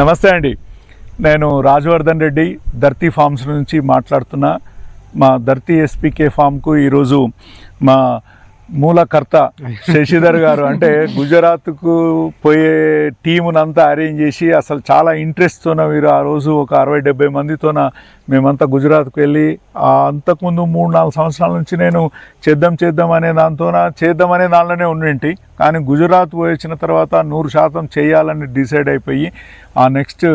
నమస్తే అండి. నేను రాజవర్ధన్ రెడ్డి ధర్తీ ఫార్మ్స్ నుంచి మాట్లాడుతున్నా. మా ధర్తీ ఎస్పీకే ఫామ్కు ఈరోజు మా మూలకర్త శశిధర్ గారు అంటే గుజరాత్కు పోయే టీమునంతా అరేంజ్ చేసి అసలు చాలా ఇంట్రెస్ట్తోన వీరు ఆ రోజు ఒక అరవై డెబ్బై మందితోన మేమంతా గుజరాత్కు వెళ్ళి ఆ అంతకుముందు మూడు నాలుగు సంవత్సరాల నుంచి నేను చేద్దాం చేద్దాం అనే దాంతోన చేద్దాం అనే దానిలోనే ఉండింటి. కానీ గుజరాత్ పోయి వచ్చిన తర్వాత నూరు శాతం చేయాలని డిసైడ్ అయిపోయి ఆ నెక్స్ట్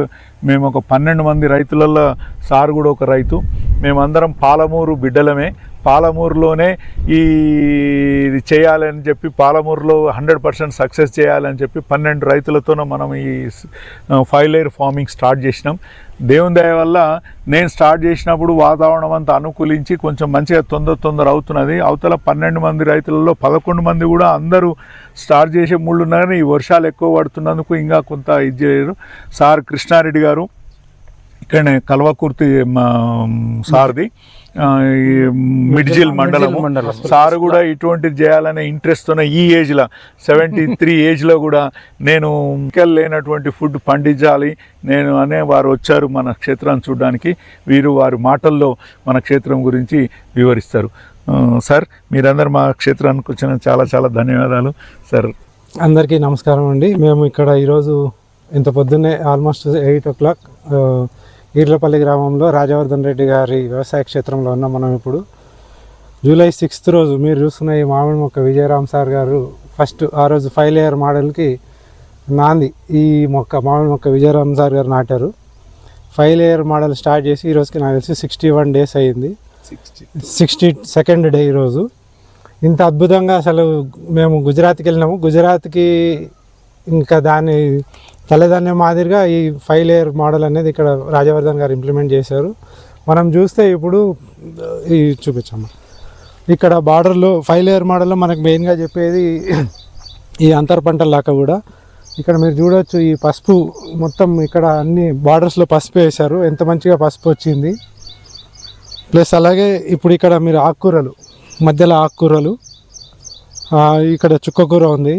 మేము ఒక పన్నెండు మంది రైతులలో సార్ కూడా ఒక రైతు. మేమందరం పాలమూరు బిడ్డలమే. పాలమూరులోనే ఈ ఇది చేయాలని చెప్పి పాలమూరులో హండ్రెడ్ పర్సెంట్ సక్సెస్ చేయాలని చెప్పి పన్నెండు రైతులతోనూ మనం ఈ ఫైవ్ ఫార్మింగ్ స్టార్ట్ చేసినాం. దేవుని దయ వల్ల నేను స్టార్ట్ చేసినప్పుడు వాతావరణం అంతా అనుకూలించి కొంచెం మంచిగా తొందర తొందర అవుతున్నది. అవతల పన్నెండు మంది రైతులలో పదకొండు మంది కూడా అందరూ స్టార్ట్ చేసే ముళ్ళు ఉన్నారని ఈ వర్షాలు ఎక్కువ పడుతున్నందుకు ఇంకా కొంత ఇది చేయరు సార్ కృష్ణారెడ్డి గారు ఇక్కడనే కల్వకుర్తి మా సార్ది. మిడ్జిల్ మండలము. మండలం. సార్ కూడా ఇటువంటిది చేయాలనే ఇంట్రెస్ట్ ఉన్న ఈ ఏజ్లో సెవెంటీ త్రీ ఏజ్లో కూడా నేను కెల్ లేనటువంటి ఫుడ్ పండించాలి. నేను అనే వారు వచ్చారు మన క్షేత్రాన్ని చూడడానికి. వీరు వారి మాటల్లో మన క్షేత్రం గురించి వివరిస్తారు. సార్ మీరందరూ మా క్షేత్రానికి వచ్చిన చాలా చాలా ధన్యవాదాలు. సార్. అందరికీ నమస్కారం అండి. మేము ఇక్కడ ఈరోజు ఇంత పొద్దున్నే almost eight o'clock Irlapalli గ్రామంలో రాజవర్ధన్ రెడ్డి గారి వ్యవసాయ క్షేత్రంలో ఉన్నాం మనం ఇప్పుడు. జూలై సిక్స్త్ రోజు మీరు చూస్తున్న ఈ మామిడి మొక్క విజయరామ్ సార్ గారు ఫస్ట్ ఆ రోజు ఫైవ్ లేయర్ మోడల్కి నాంది ఈ మొక్క మామిడి మొక్క విజయరామ్ సార్ గారు నాటారు. ఫైవ్ లేయర్ మోడల్ స్టార్ట్ చేసి ఈ రోజుకి నాకు తెలిసి సిక్స్టీ వన్ డేస్ అయ్యింది సిక్స్టీ. సెకండ్ డే ఈరోజు ఇంత అద్భుతంగా అసలు మేము గుజరాత్కి వెళ్ళినాము. గుజరాత్కి ఇంకా దాని తల్లిదండ్రుల మాదిరిగా ఈ ఫైవ్ లేయర్ మోడల్ అనేది ఇక్కడ రాజవర్ధన్ గారు ఇంప్లిమెంట్ చేశారు. మనం చూస్తే ఇప్పుడు ఈ చూపించమ్మా. ఇక్కడ బార్డర్లో ఫైవ్ లేయర్ మోడల్లో మనకు మెయిన్గా చెప్పేది ఈ అంతర్ పంటల లాక కూడా. ఇక్కడ మీరు చూడొచ్చు ఈ పసుపు మొత్తం ఇక్కడ అన్ని బార్డర్స్లో పసుపు వేశారు. ఎంత మంచిగా పసుపు వచ్చింది. ప్లస్ అలాగే ఇప్పుడు ఇక్కడ మీరు ఆకుకూరలు మధ్యలో ఆకుకూరలు ఇక్కడ చుక్కకూర ఉంది.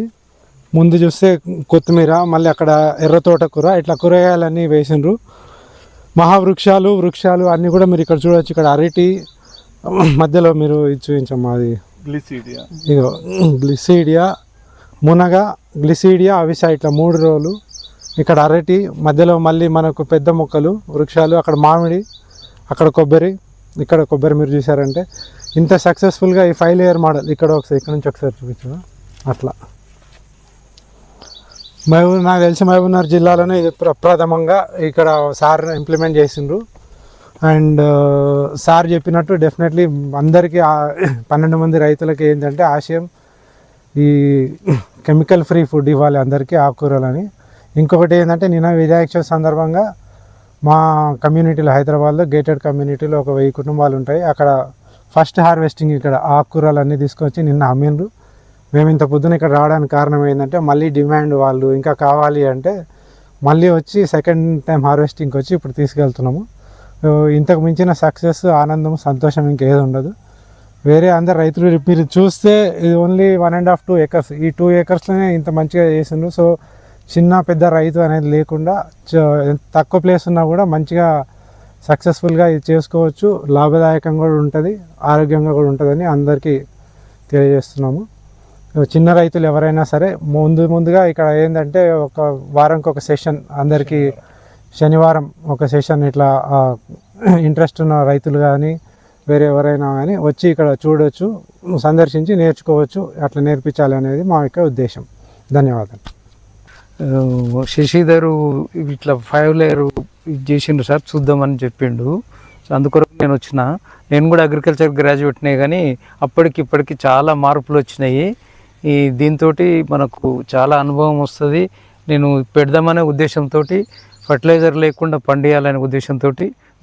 ముందు చూస్తే కొత్తిమీర మళ్ళీ అక్కడ ఎర్ర తోటకూర ఇట్లా కూరగాయలన్నీ వేసిండ్రు మహావృక్షాలు వృక్షాలు అన్నీ కూడా మీరు ఇక్కడ చూడొచ్చు. ఇక్కడ అరటి మధ్యలో మీరు ఇది చూపించమ్మా అది. గ్లిసిడియా. ఇగో గ్లిసీడియా మునగ గ్లిసీడియా అవిసా ఇట్లా మూడు రోజులు ఇక్కడ అరటి మధ్యలో మళ్ళీ మనకు పెద్ద మొక్కలు వృక్షాలు అక్కడ మామిడి అక్కడ కొబ్బరి. ఇక్కడ కొబ్బరి మీరు చూసారంటే ఇంత సక్సెస్ఫుల్గా ఈ ఫైవ్ లేయర్ మోడల్ ఇక్కడ ఒకసారి ఇక్కడ నుంచి ఒకసారి చూపించు అట్లా. మహబూబ్ నాకు తెలిసి మహబూబ్నగర్ జిల్లాలోనే ఇది ప్రప్రథమంగా ఇక్కడ సార్ ఇంప్లిమెంట్ చేసిండ్రు. అండ్ సార్ చెప్పినట్టు డెఫినెట్లీ అందరికీ పన్నెండు మంది రైతులకి ఏంటంటే ఆశయం ఈ కెమికల్ ఫ్రీ ఫుడ్ ఇవ్వాలి అందరికీ ఆకుకూరలని. ఇంకొకటి ఏంటంటే నిన్న వినాయక చవితి సందర్భంగా మా కమ్యూనిటీలో హైదరాబాద్లో గేటెడ్ కమ్యూనిటీలో ఒక వెయ్యి కుటుంబాలు ఉంటాయి. అక్కడ ఫస్ట్ హార్వెస్టింగ్ ఇక్కడ ఆకుకూరలు అన్నీ తీసుకొచ్చి నిన్న అమ్మిండ్రు. మేము ఇంత పొద్దున ఇక్కడ రావడానికి కారణం ఏంటంటే మళ్ళీ డిమాండ్ వాళ్ళు ఇంకా కావాలి అంటే మళ్ళీ వచ్చి సెకండ్ టైం హార్వెస్టింగ్కి వచ్చి ఇప్పుడు తీసుకెళ్తున్నాము. ఇంతకు మించిన సక్సెస్ ఆనందం సంతోషం ఇంకేది ఉండదు. వేరే అందరు రైతులు మీరు చూస్తే ఇది only one and half two acres ఈ టూ ఏకర్స్లోనే ఇంత మంచిగా చేసిండ్రు. సో చిన్న పెద్ద రైతు అనేది లేకుండా చ- తక్కువ ప్లేస్ ఉన్నా కూడా మంచిగా సక్సెస్ఫుల్గా ఇది చేసుకోవచ్చు. లాభదాయకంగా కూడా ఉంటుంది. ఆరోగ్యంగా కూడా ఉంటుందని అందరికీ తెలియజేస్తున్నాము. చిన్న రైతులు ఎవరైనా సరే ముందు ముందుగా ఇక్కడ ఏంటంటే ఒక వారంకి ఒక సెషన్ అందరికీ శనివారం ఒక సెషన్ ఇట్లా ఇంట్రెస్ట్ ఉన్న రైతులు కానీ వేరే ఎవరైనా కానీ వచ్చి ఇక్కడ చూడవచ్చు సందర్శించి నేర్చుకోవచ్చు అట్లా నేర్పించాలి అనేది మా యొక్క ఉద్దేశం. ధన్యవాదాలు. శశిధరు ఇట్లా ఫైవ్ లేయర్ ఇది చేసిండు సార్ చూద్దామని చెప్పిండు. సో అందుకొరకు నేను వచ్చిన. నేను కూడా అగ్రికల్చర్ గ్రాడ్యుయేట్నే కానీ అప్పటికి ఇప్పటికి చాలా మార్పులు వచ్చినాయి. ఈ దీంతో మనకు చాలా అనుభవం వస్తుంది. నేను పెడదామనే ఉద్దేశంతో ఫర్టిలైజర్ లేకుండా పండియాలనే ఉద్దేశంతో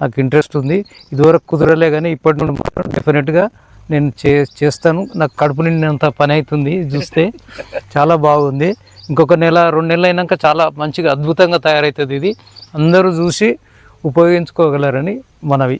నాకు ఇంట్రెస్ట్ ఉంది. ఇదివరకు కుదరలే కానీ ఇప్పటి నుండి మాత్రం డెఫినెట్గా నేను చే చేస్తాను. నాకు కడుపు నిండినంత పని అవుతుంది చూస్తే. చాలా బాగుంది. ఇంకొక నెల రెండు నెలలు అయినాక చాలా మంచిగా అద్భుతంగా తయారవుతుంది ఇది. అందరూ చూసి ఉపయోగించుకోగలరని మనవి.